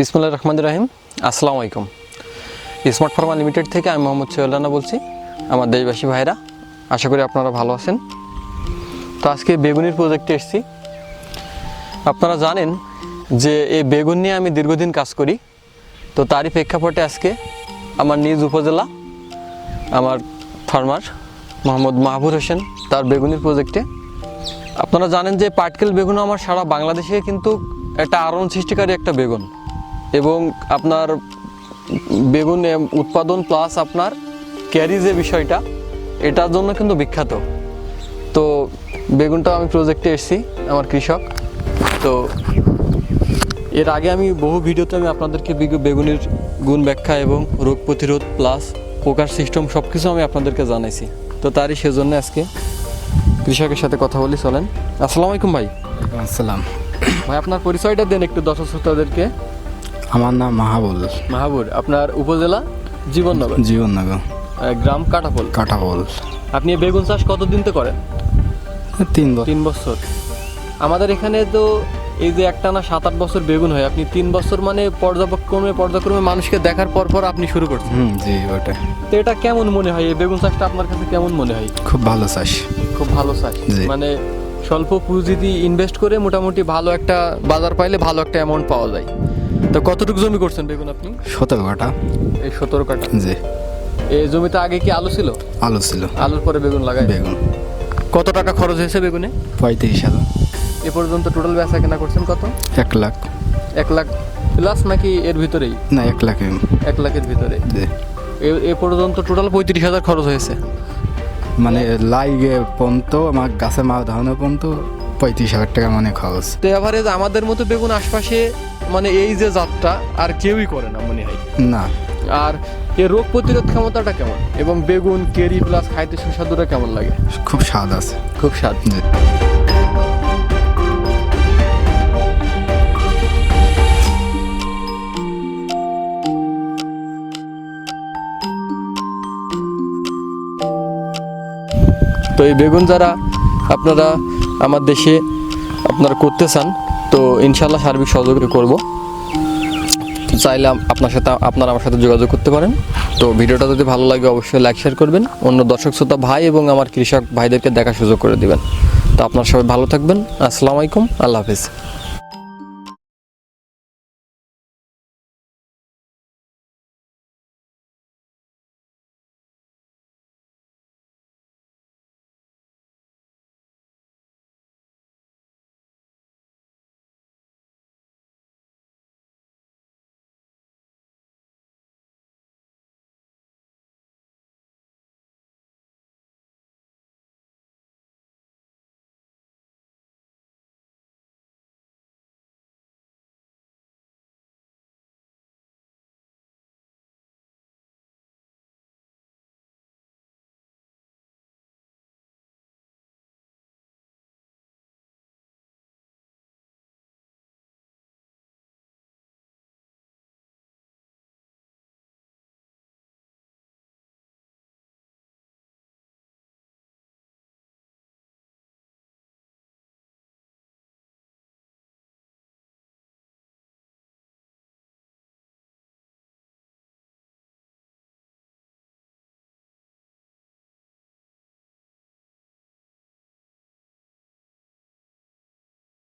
বিসমুল্লাহ রহমান রাহিম। আসসালামু আলাইকুম। স্মার্ট ফার্মা লিমিটেড থেকে আমি মোহাম্মদ সোহেল বলছি, আমার দেশবাসী ভাইরা আশা করি আপনারা ভালো আছেন। তো আজকে বেগুনির প্রজেক্টে এসেছি। আপনারা জানেন যে এই বেগুন নিয়ে আমি দীর্ঘদিন কাজ করি। তো তারই প্রেক্ষাপটে আজকে আমার নিজ উপজেলা, আমার ফার্মার মোহাম্মদ মাহবুর হোসেন তার বেগুনির প্রজেক্টে আপনারা জানেন যে পাটকেল বেগুন আমার সারা বাংলাদেশে কিন্তু একটা আরণ সৃষ্টিকারী একটা বেগুন। এবং আপনার বেগুন উৎপাদন প্লাস আপনার ক্যারি যে বিষয়টা এটার জন্য কিন্তু বিখ্যাত। তো বেগুনটা আমি প্রজেক্টে এসেছি আমার কৃষক। তো এর আগে আমি বহু ভিডিওতে আমি আপনাদেরকে বেগুনের গুণ ব্যাখ্যা এবং রোগ প্রতিরোধ প্লাস পোকার সিস্টেম সব কিছু আমি আপনাদেরকে জানাইছি। তো তারই সেজন্য আজকে কৃষকের সাথে কথা বলি চলেন। আসসালামু আলাইকুম ভাই। আসসালাম। ভাই আপনার পরিচয়টা দেন একটু দর্শক শ্রোতাদেরকে। আমার নাম মাহাবুল। মাহাবুর আপনার উপজেলা? জীবননগর। জীবননগর। গ্রাম কাটাপোল কাটাবল আপনি এই বেগুন চাষ কতদিন তো করেন? তিন বছর। তিন বছর। আমাদের এখানে তো এই যে একটা না সাত আট বছর বেগুন হয় আপনি তিন বছর মানে পর্যায়ক্রমে পর্যায়ক্রমে মানুষকে দেখার পর পর আপনি শুরু করছেন। হুম জি ওটা তো এটা কেমন মনে হয়? এই বেগুন চাষটা আপনার কাছে কেমন মনে হয়? খুব ভালো চাষ। খুব ভালো চাষ। জি। মানে স্বল্প পুঁজি দিয়ে ইনভেস্ট করে মোটামুটি ভালো একটা বাজার পাইলে ভালো একটা অ্যামাউন্ট পাওয়া যায়। তো কতটুকু জমি করছেন বেগুন আপনি? সতেরো কাটা এই সতেরো কাটা জি। এই জমিতে আগে কি আলু ছিল? আলু ছিল। আলুর পরে বেগুন লাগাই বেগুন। কত টাকা খরচ হয়েছে বেগুনে? পঁয়ত্রিশ হাজার। এ পর্যন্ত টোটাল বেচা কেনা করছেন কত? এক লাখ। এক লাখ প্লাস নাকি এর ভিতরেই? না এক লাখ। এক লাখের ভিতরে। এ- পর্যন্ত টোটাল পঁয়ত্রিশ হাজার খরচ হয়েছে? মানে লাইগে পর্যন্ত আমার গাছে মাছ ধারণের পর্যন্ত পঁয়ত্রিশ হাজার টাকা মানে খরচ। তো এভারেজ আমাদের মতো বেগুন আশপাশে মানে এই যে জাতটা আর কেউই করে না মনে হয়। না। আর এর রোগ প্রতিরোধ ক্ষমতাটা কেমন? এবং বেগুন কেরি প্লাস খাইতে সুস্বাদুটা কেমন লাগে? খুব স্বাদ আছে। খুব স্বাদ। তো এই বেগুন যারা আপনারা আমার দেশে আপনারা করতে চান তো ইনশাল্লাহ সার্বিক সহযোগিতা করব। চাইলে আপনার সাথে আপনারা আমার সাথে যোগাযোগ করতে পারেন। তো ভিডিওটা যদি ভালো লাগে, অবশ্যই লাইক শেয়ার করবেন। অন্য দর্শক, শ্রোতা, ভাই এবং আমার কৃষক ভাইদেরকে দেখার সুযোগ করে দিবেন। তো আপনার সবাই ভালো থাকবেন। আসসালামু আলাইকুম। আল্লাহ হাফিজ।